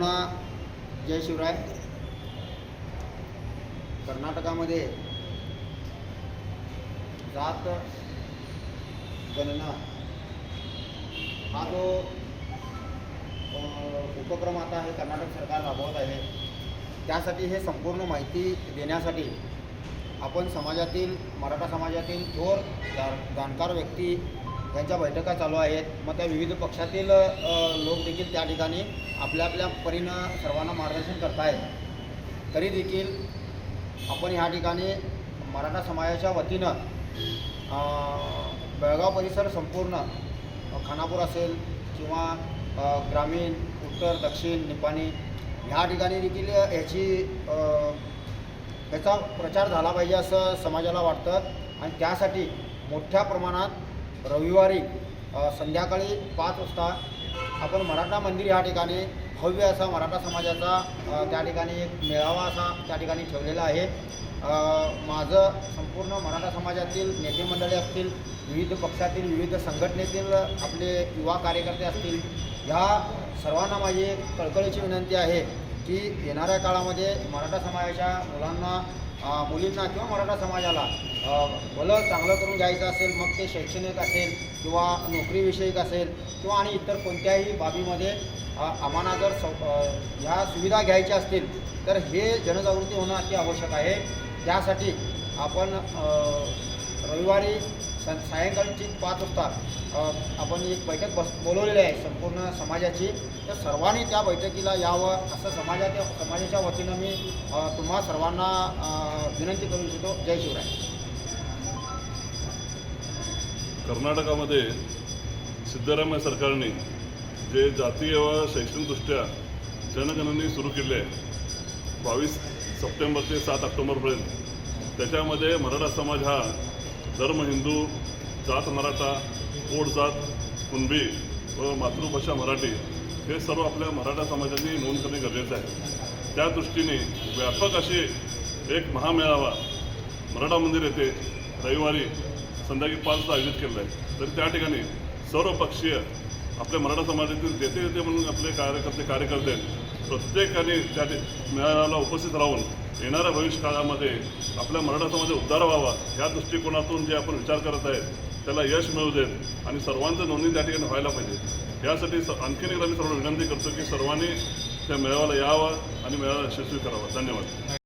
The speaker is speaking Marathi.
पुन्हा जय शिवराय. कर्नाटकामध्ये जात गणना हा जो उपक्रम आता हे कर्नाटक सरकार राबवत आहे त्यासाठी हे संपूर्ण माहिती देण्यासाठी आपण समाजातील मराठा समाजातील थोर जा- जाणकार व्यक्ती यांच्या बैठका चालू आहेत. मग त्या विविध पक्षातील लोक देखील त्या ठिकाणी आपल्या आपल्या परीनं सर्वांना मार्गदर्शन करतायत. तरी देखील आपण ह्या ठिकाणी मराठा समाजाच्या वतीनं बेळगाव परिसर संपूर्ण खानापूर असेल किंवा ग्रामीण उत्तर दक्षिण निपाणी ह्या ठिकाणी देखील ह्याची याचा प्रचार झाला पाहिजे असं समाजाला वाटतं. आणि त्यासाठी मोठ्या प्रमाणात रविवारी संध्याकाळी पाच वाजता आपण मराठा मंदिर या ठिकाणी भव्य असा मराठा समाजाचा त्या ठिकाणी एक मेळावा असा त्या ठिकाणी ठेवलेला आहे. माझं संपूर्ण मराठा समाजातील नेते मंडळे असतील विविध पक्षातील विविध संघटनेतील आपले युवा कार्यकर्ते असतील ह्या सर्वांना माझी कळकळीची विनंती आहे की येणाऱ्या काळामध्ये मराठा समाजाच्या मुलांना मुलींना किंवा मराठा समाजाला भलं चांगलं करून घ्यायचं असेल मग ते शैक्षणिक असेल किंवा नोकरीविषयक असेल किंवा आणि इतर कोणत्याही बाबीमध्ये आम्हाला जर सौ ह्या सुविधा घ्यायच्या असतील तर हे जनजागृती होणं अति आवश्यक आहे. त्यासाठी आपण रविवारी सायंकाळची पाच वाजता आपण एक बैठक बस बोलवलेली आहे संपूर्ण समाजाची. तर सर्वांनी त्या बैठकीला यावं असं समाजाच्या समाजाच्या वतीनं मी तुम्हा सर्वांना विनंती करू इच्छितो. जय शिवराय. कर्नाटकामध्ये सिद्धरामय्या सरकारने जे जातीय व शैक्षणिकदृष्ट्या जनगणने सुरू केली आहे बावीस सप्टेंबर ते सात ऑक्टोबरपर्यंत त्याच्यामध्ये मराठा समाज हा धर्म हिंदू जात मराठा पोट जात कुणबी व मातृभाषा मराठी हे सर्व आपल्या मराठा समाजाने नोंद करणे गरजेचं आहे. त्या दृष्टीने व्यापक असे एक महामेळावा मराठा मंदिर येथे रविवारी संध्याकाळी पाचला आयोजित केलेला आहे. तर त्या ठिकाणी सर्वपक्षीय आपल्या मराठा समाजातील देते जेथे म्हणून आपले कार्यकर्ते कार्यकर्ते प्रत्येकाने त्या मेळाव्याला उपस्थित राहून येणाऱ्या भविष्य काळामध्ये आपल्या मराठा समाज उद्धार व्हावा या दृष्टिकोनातून जे आपण विचार करत आहेत त्याला यश मिळू देत आणि सर्वांचं नोंदणी त्या ठिकाणी व्हायला पाहिजे यासाठी स आणखीन एकदा मी सर्व विनंती करतो की सर्वांनी त्या मेळाव्याला यावं आणि मेळावा यशस्वी करावा. धन्यवाद.